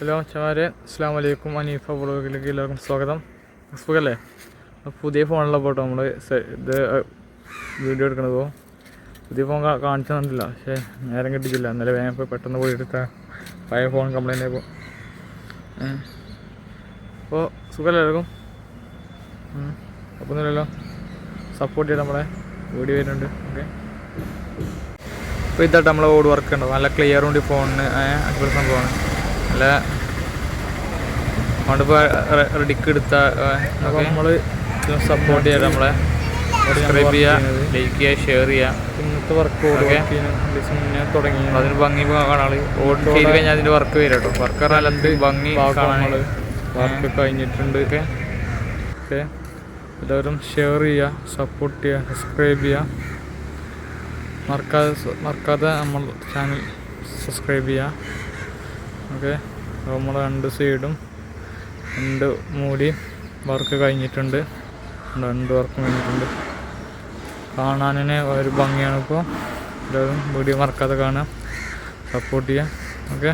Hello ചമാരെ. അസ്സാം വലൈക്കും അനീഫ വ്ളോഗിലേക്ക് എല്ലാവർക്കും സ്വാഗതം. സുഖല്ലേ? പുതിയ ഫോണിലുള്ള പോട്ടോ നമ്മൾ ഇത് വീഡിയോ എടുക്കണതോ പുതിയ ഫോൺ കാണിച്ചു തന്നിട്ടില്ല. പക്ഷേ നേരം കിട്ടിയില്ല ഇന്നലെ വേഗം പോയി പെട്ടെന്ന് പോയി എടുത്ത പഴയ ഫോൺ കംപ്ലൈന്റ് ആയപ്പോൾ അപ്പോൾ സുഖമല്ലേ എല്ലാവർക്കും? അപ്പോൾ ഒന്നുമില്ലല്ലോ സപ്പോർട്ട് ചെയ്ത് നമ്മളെ. വീഡിയോ വരുന്നുണ്ട്. ഓക്കെ. അപ്പോൾ ഇതായിട്ട് നമ്മൾ ഓട് വർക്ക് ഉണ്ടോ നല്ല ക്ലിയർ ഉണ്ട് ഫോണിന്. അടിപൊളി സംഭവമാണ്. നല്ല അതുകൊണ്ടിപ്പോൾ റെഡിക്ക് എടുത്ത നമ്മൾ സപ്പോർട്ട് ചെയ്യാം നമ്മളെ. സബ്സ്ക്രൈബ് ചെയ്യുക ലൈക്ക് ചെയ്യുക ഷെയർ ചെയ്യുക ഇന്നത്തെ വർക്ക് മുന്നേ തുടങ്ങി. അതിന് ഭംഗി കാണാൾ ഓട്ട് ചെയ്ത് കഴിഞ്ഞാൽ അതിന്റെ വർക്ക് വരും കേട്ടോ. വർക്ക് പറഞ്ഞാൽ ഭംഗി വർക്ക് കഴിഞ്ഞിട്ടുണ്ട്. ഓക്കെ. ഓക്കെ. എല്ലാവരും ഷെയർ ചെയ്യുക സപ്പോർട്ട് ചെയ്യുക സബ്സ്ക്രൈബ് ചെയ്യുക മറക്കാതെ മറക്കാതെ നമ്മൾ ചാനൽ സബ്സ്ക്രൈബ് ചെയ്യുക ഓക്കെ. നമ്മൾ രണ്ട് സൈഡും രണ്ട് മൂടി വർക്ക് കഴിഞ്ഞിട്ടുണ്ട്. രണ്ട് വർക്ക് കഴിഞ്ഞിട്ടുണ്ട്. കാണാൻ തന്നെ ഒരു ഭംഗിയാണ് ഇപ്പോൾ എല്ലാവരും വീഡിയോ മറക്കാതെ കാണാം സപ്പോർട്ട് ചെയ്യാം ഓക്കെ.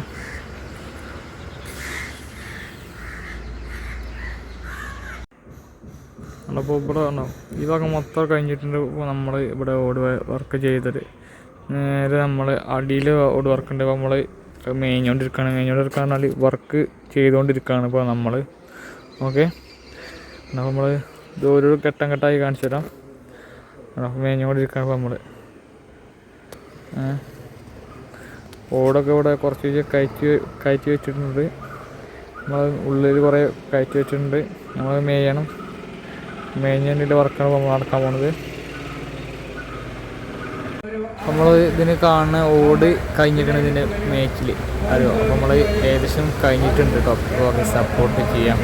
അപ്പോൾ ഇവിടെ ഉണ്ടോ ഈ ഭാഗം മൊത്തം കഴിഞ്ഞിട്ടുണ്ട്. ഇപ്പോൾ നമ്മൾ ഇവിടെ ഓട് വർക്ക് ചെയ്തത്. നേരെ നമ്മൾ അടിയിൽ ഓട് വർക്ക് ഉണ്ട്. നമ്മൾ മേഞ്ഞുകൊണ്ടിരിക്കുകയാണ് മേഞ്ഞുകൊണ്ടിരിക്കുകയാണ് പറഞ്ഞാൽ വർക്ക് ചെയ്തുകൊണ്ടിരിക്കുകയാണ് ഇപ്പോൾ നമ്മൾ ഓക്കെ എന്നാൽ നമ്മൾ ഇത് ഓരോ ഘട്ടം ഘട്ടമായി കാണിച്ചു തരാം. മേഞ്ഞോണ്ടിരിക്കുകയാണ് ഇപ്പോൾ നമ്മൾ ഓടൊക്കെ ഇവിടെ കുറച്ച് കയറ്റി കയറ്റി വെച്ചിട്ടുണ്ട്. നമ്മൾ ഉള്ളിൽ കുറേ കയറ്റി വെച്ചിട്ടുണ്ട്. നമ്മൾ മേയണം. മേഞ്ഞതിന്റെ വർക്കാണ് നമ്മൾ നടക്കാൻ പോണത്. നമ്മൾ ഇതിന് കാണുന്ന ഓട് കഴിഞ്ഞിരിക്കണം ഇതിന്റെ മേച്ചിൽ അറിയോ നമ്മൾ ഏകദേശം കഴിഞ്ഞിട്ടുണ്ട് കേട്ടോ അപ്പോൾ സപ്പോർട്ട് ചെയ്യാം.